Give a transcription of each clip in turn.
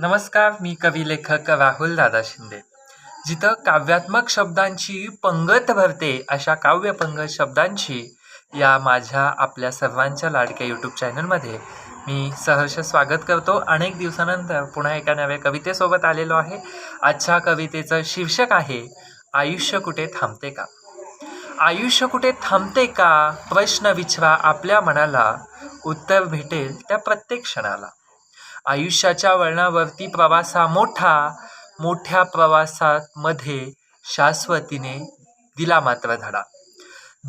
नमस्कार मी कवी लेखक राहुल दादा शिंदे. जिथं काव्यात्मक शब्दांची पंगत भरते अशा काव्य पंगत शब्दांची या माझ्या आपल्या सर्वांच्या लाडक्या यूट्यूब चॅनलमध्ये मी सहर्ष स्वागत करतो. अनेक दिवसानंतर पुन्हा एका नव्या कवितेसोबत आलेलो आहे. आजच्या कवितेचं शीर्षक आहे आयुष्य कुठे थांबते का? आयुष्य कुठे थांबते का? प्रश्न विचारा आपल्या मनाला. उत्तर भेटेल त्या प्रत्येक क्षणाला. आयुष्याच्या वळणावरती प्रवासा मोठा मोठ्या प्रवासामध्ये शाश्वतीने दिला मात्र धडा.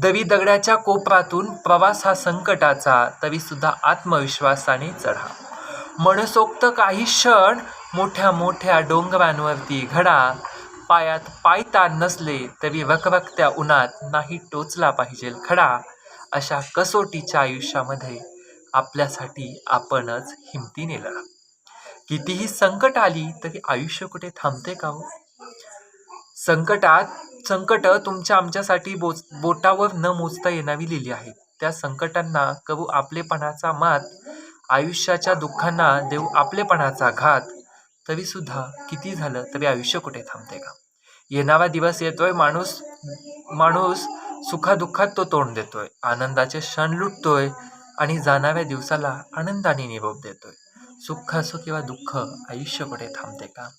दवी दगडाच्या कोपरातून प्रवास हा संकटाचा तरी सुद्धा आत्मविश्वासाने चढा. मनसोक्त काही क्षण मोठ्या मोठ्या डोंगरांवरती घडा. पायात पायता नसले तरी वकवकत्या उन्हात नाही टोचला पाहिजे खडा. अशा कसोटीच्या आयुष्यामध्ये आपल्यासाठी आपणच हिमतीने लढा. कितीही संकट आली तरी आयुष्य कुठे थांबते का हो? संकटात संकट तुमच्या आमच्यासाठी बोच बोटावर न मोजता येणारी लिहिली आहेत त्या संकटांना करू आपलेपणाचा मात आयुष्याच्या दुःखांना देऊ आपलेपणाचा घात. तरी सुद्धा किती झालं तरी आयुष्य कुठे थांबते का? येणारा दिवस येतोय माणूस माणूस सुखादुःखात तो तोंड देतोय. आनंदाचे क्षण लुटतोय आणि जाणाऱ्या दिवसाला आनंदाने निरोप देतोय. सुख असो किंवा दुःख आयुष्य कुठे थांबते का?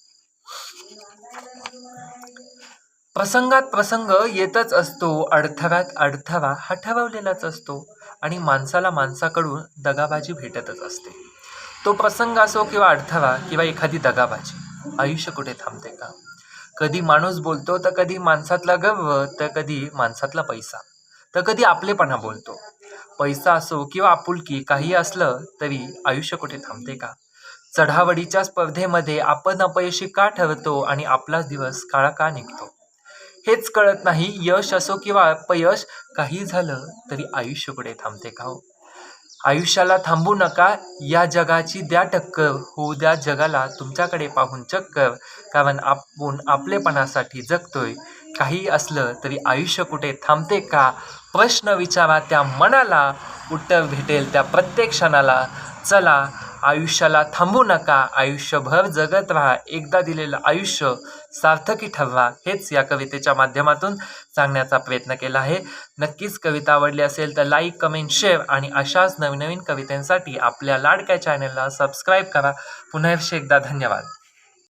प्रसंगात प्रसंग येतच असतो अडथळ्यात अडथळा हा ठरवलेलाच असतो आणि माणसाला माणसाकडून दगाबाजी भेटतच असते. तो प्रसंग असो किंवा अडथळा किंवा एखादी दगाबाजी आयुष्य कुठे थांबते का? कधी माणूस बोलतो तर कधी माणसातला गर्व तर कधी माणसातला पैसा. तर कधी आपलेपणा बोलतो. पैसा असो किंवा आपुलकी काही असलं तरी आयुष्य कुठे थांबते का? चढावडीच्या स्पर्धेमध्ये आपण अपयशी का ठरतो आणि आपलाच दिवस काळा का निघतो? हेच कळत नाही यश असो किंवा अपयश काही झालं तरी आयुष्य कुठे थांबते का हो? आयुष्याला थांबू नका या जगाची द्या टक्कर होऊ द्या जगाला तुमच्याकडे पाहून चक्कर कारण आपण आपलेपणासाठी जगतोय काही असलं तरी आयुष्य कुठे थांबते का? प्रश्न विचारा त्या मनाला. उत्तर भेटेल त्या प्रत्येक क्षणाला. चला आयुष्याला थांबू नका. आयुष्यभर जगत राहा. एकदा दिलेलं आयुष्य सार्थकी ठरवा. हेच या कवितेच्या माध्यमातून सांगण्याचा प्रयत्न केला आहे. नक्कीच कविता आवडली असेल तर लाईक कमेंट शेअर आणि अशाच नवनवीन कवितेंसाठी कवितांसाठी आपल्या लाडक्या चॅनलला सबस्क्राईब करा. पुन्हा एकदा धन्यवाद.